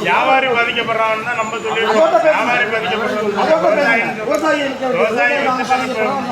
வியாபாரி பாதிக்கப்படுறான்னு நம்ம சொல்லிடுறோம். வியாபாரி விவசாயி நாங்க பாதிக்கப்படுறோம்.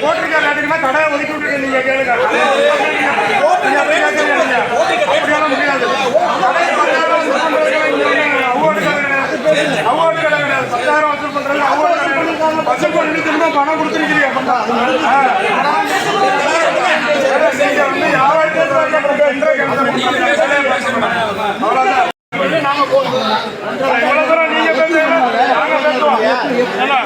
போட்டிருக்க ரேட்டுக்குன்னா கடையை ஒதுக்கி விட்டுட்டு நீங்க கேளுங்க முடியாது அவார்டு கடை கிடையாது. பத்தாயிரம் வசூல் பண்றது அவார்டு வசூல் பண்ணிட்டு திரும்ப பணம் கொடுத்துருக்கிறீங்க நீங்க வந்து யாராவது பேசுறாங்க, அப்புறம் என்ற அவ்வளவுதான் நாங்க போதும் எவ்வளவு தூரம் நீங்க பேசுறீங்க நாங்க பேசுவோம் ஏன்னா,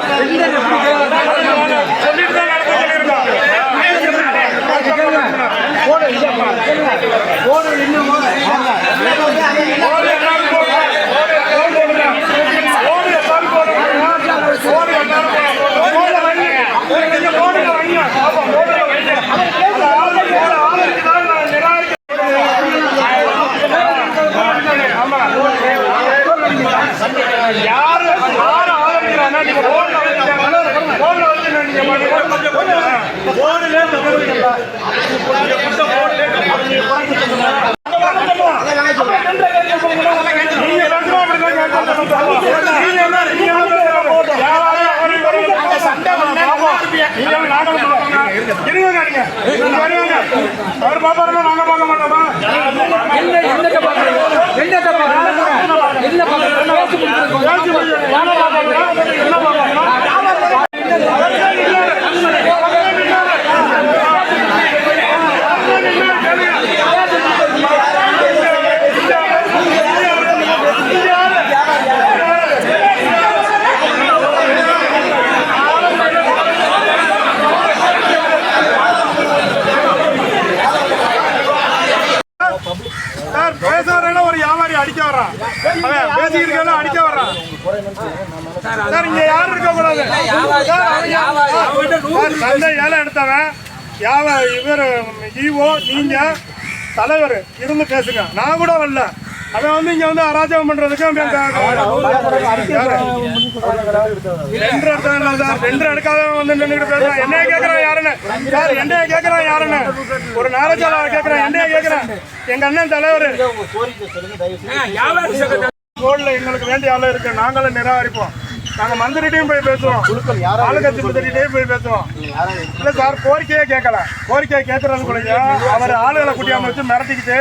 சொல்லிட்டு தான் நடத்த சொல்லியிருக்கோம் ஓடு எல்லாரும் போடுங்க. ஓடு எல்லாரும் போடுங்க. ஓடு எல்லாரும் போடுங்க. ஓடு எல்லாரும் போடுங்க. ஓடு வைங்க. நீங்க போடுங்க, வைங்க. ஆமா, ஓடுங்க, வைங்க. அந்த ஆளு போட ஆளுக்கு தான் நான் நிராகரிக்கிறேன். ஆமா. யாரு யாரு ஆதரிக்கிறாங்கன்னா நீங்க போன்ல வச்சு போன்ல வச்சு நீங்க பண்ணுங்க போன்ல நீங்க என்ன நீங்க என்ன யாராவது சண்டை பண்ணா பாப்போம். நீங்க வந்து நாங்க வந்து பார்ப்போங்க. இருங்க நீங்க. நீங்க வருவாங்க. அவர் பாப்பாருன்னா நாங்க பார்க்க மாட்டோமா? பேசி முடியும். யாரை பார்ப்பாங்களா? என்ன பார்ப்பாங்களா? சார் பேசுறதுல ஒரு வியாபாரி அடிக்க வர்றான் பேசிக்கிறதுல அடிக்க வர்றான் சார் இங்க யாரும் இருக்க கூடாது சந்தை ஏலம் எடுத்தவன் யாவ இவர் ஈவோ நீங்க தலைவர் இருந்து பேசுங்க நான் கூட வரல அவன் வந்து இங்க வந்து அராஜகம் பண்றதுக்கு? ரெண்டு எடுத்தவன் சார் ரெண்டு எடுக்காதவன் வந்து நின்றுட்டு பேசுறான் என்னைய கேக்குறான் யாருன்னு சார் என்னைய கேக்குறான் யாருன்னு ஒரு நாரஜால கேக்குறான் என்னைய கேக்குறான் எங்க அண்ணன் தலைவர் ரோட்ல எங்களுக்கு வேண்டிய ஆளு இருக்கு. நாங்களும் நிராகரிப்போம். நாங்க மந்திரிட்டையும் போய் பேசுவோம். ஆளுங்கட்சி மந்திரிட்டையும் போய் பேசுவோம். இல்ல சார் கோரிக்கையே கேட்கல. கோரிக்கையை கேட்கறதுக்குள்ளேயே அவர் ஆளுகளை குட்டியாம வச்சு மிரட்டிக்கிட்டு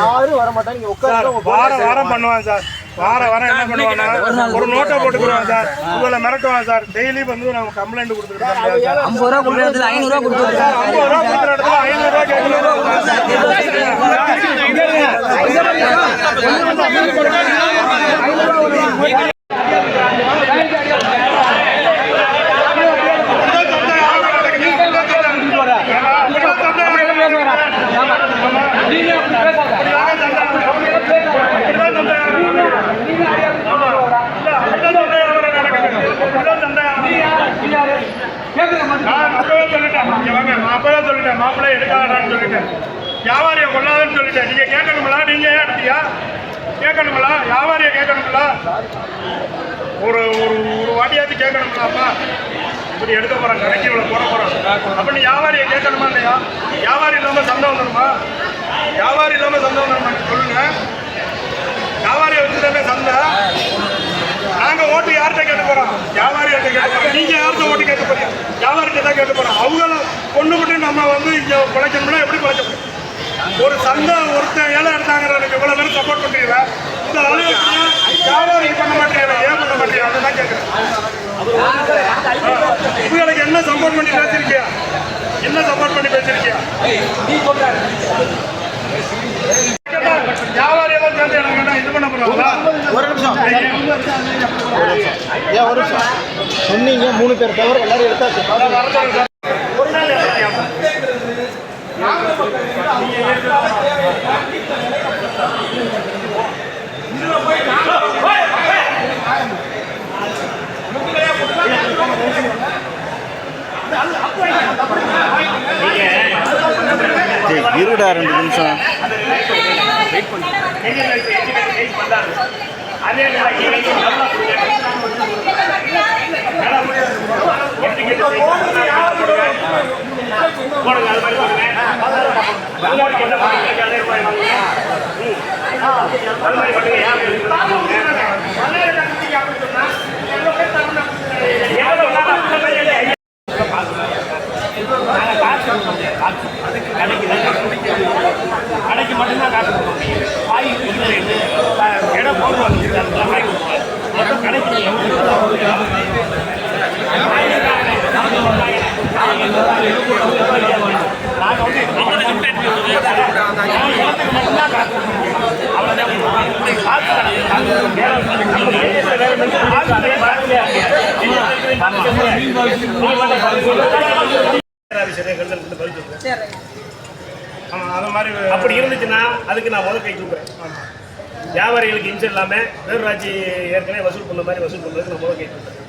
யாரும் வர மாட்டாங்க வாரம் வாரம் பண்ணுவான் சார். வாரம் வாரம் என்ன பண்ணுவானா ஒரு நோட்டை போட்டுக்குருவான் சார். உங்களை மிரட்டுவான் சார். டெய்லி வந்து நம்ம கம்ப்ளைண்ட் கொடுத்துருக்கோம் ஐம்பது ரூபா இடத்துல ஐநூறு ரூபா ஐநூறு கேட்கணும் நான் அப்பவே சொல்லிட்டேன் இங்க வாங்க நான் அப்பவே சொல்லிட்டேன் மாப்பிள்ளை எடுக்காதான்னு சொல்லிட்டேன் வியாபாரியை கொள்ளாதன்னு சொல்லிட்டேன் நீங்க கேட்கணுங்களா நீங்க ஏன் எடுத்தியா கேட்கணுங்களா வியாபாரியை கேட்கணுங்களா ஒரு ஒரு ஒரு வாட்டியாச்சும் கேட்கணுங்களாப்பா இப்படி எடுக்க போகிறோம் கடைக்கு இவ்வளவு போட போறோம் அப்ப நீ வியாபாரியை கேட்கணுமா இல்லையா? வியாபாரி இல்லாம சந்தை வந்துடுமா வியாபாரி இல்லாம சந்தை வந்துடுமா சொல்லுங்க. வியாபாரியை வச்சுதானே சந்தை நாங்க ஓட்டு யார்கிட்ட கேட்டு போறோம்? வியாபாரியிட்ட கேட்டு போறோம்? நீங்க யார்கிட்ட ஓட்டு கேட்டு போறீங்க? வியாபாரிகிட்ட தான் கேட்டு போகிறோம் அவங்கள கொண்டு விட்டு நம்ம வந்து இங்கே பிழைக்கணும்னா எப்படி பிழைக்க முடியும்? ஒரு சந்தை ஒருத்தன் ஏழை எடுத்தாங்கிறதுக்கு இவ்வளோ பேரும் சப்போர்ட் பண்ணுறீங்களா இந்த ஆளுங்க வியாபாரி பண்ண மாட்டேன். ஏன் பண்ண மாட்டேன்? அதை தான் இவங்களுக்கு என்ன சப்போர்ட் பண்ணி பேசியிருக்கியா? என்ன சப்போர்ட் பண்ணி பேசியிருக்கியா? சேர்ந்து எனக்கு என்ன இது பண்ண போறாங்களா? ஒரு நிமிஷம். ஏன் ஒரு நிமிஷம். சொன்னீங்க மூணு பேர் தவிர எல்லாரும் எடுத்தாச்சு. ஒரு நாள்? இருடா ரெண்டு நிமிஷம். அதே போடுங்க அது மாதிரி மாதிரி பண்ணுங்க அது மாதிரி பண்ணுங்க கடைக்கு மட்டும்தான் காசு கொடுப்பாங்க காய் இடம் போடுவாங்க அதெல்லாம் வாங்கி கொடுப்பாங்க மொத்தம் கடைக்கு வந்து மட்டும்தான் காசு அப்படி இருந்துச்சுன்னா அதுக்கு நான் முதல் கை தூக்குறேன் வியாபாரிகளுக்கு இன்சூர் இல்லாமல் பேரூராட்சி ஏற்கனவே வசூல் பண்ண மாதிரி வசூல் பண்ணுறதுக்கு நான் முதல் கை தூக்குறேன்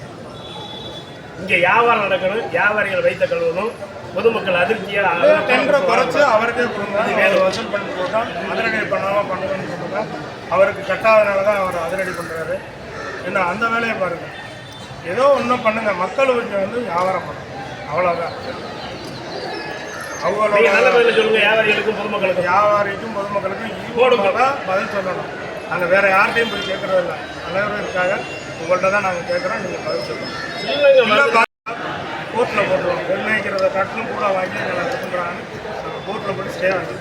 இங்கே வியாபாரம் நடக்கணும் வியாபாரிகள் வைத்த கழுவணும் பொதுமக்கள் அதிருப்தியாக டெண்டரை குறைச்சு அவருக்கே கொடுங்க வேறு வசூல் பண்ணி போட்டா அதிரடி பண்ணாமல் பண்ணுங்கன்னு சொல்லுங்க. அவருக்கு கட்டாதனால தான் அவர் அதிரடி பண்ணுறாரு என்ன அந்த வேலையை பாருங்க. ஏதோ ஒன்றும் பண்ணுங்க மக்களுக்கு வந்து வியாபாரம் பண்ணுங்க அவ்வளோதான் நீங்கள் நல்ல அவங்களோட பதில் சொல்லுங்கள் வியாபாரிகளுக்கும் பொதுமக்களுக்கும். வியாபாரிக்கும் பொதுமக்களுக்கும் ஈவோடு தான் பதில் சொல்லணும். நாங்கள் வேற யார்கிட்டையும் போய் கேட்கறது இல்லை. இருக்காங்க. உங்கள்கிட்ட தான் நாங்கள் கேட்குறோம் நீங்கள் பதில் சொல்லணும் சொல்லுங்க கோர்ட்டில் போட்டுருவோம். நிர்ணயிக்கிறத கட்டணும். கூட வாங்கி எங்களை இது பண்ணுறாங்க கோர்ட்டில் போட்டு ஸ்டே ஆகும்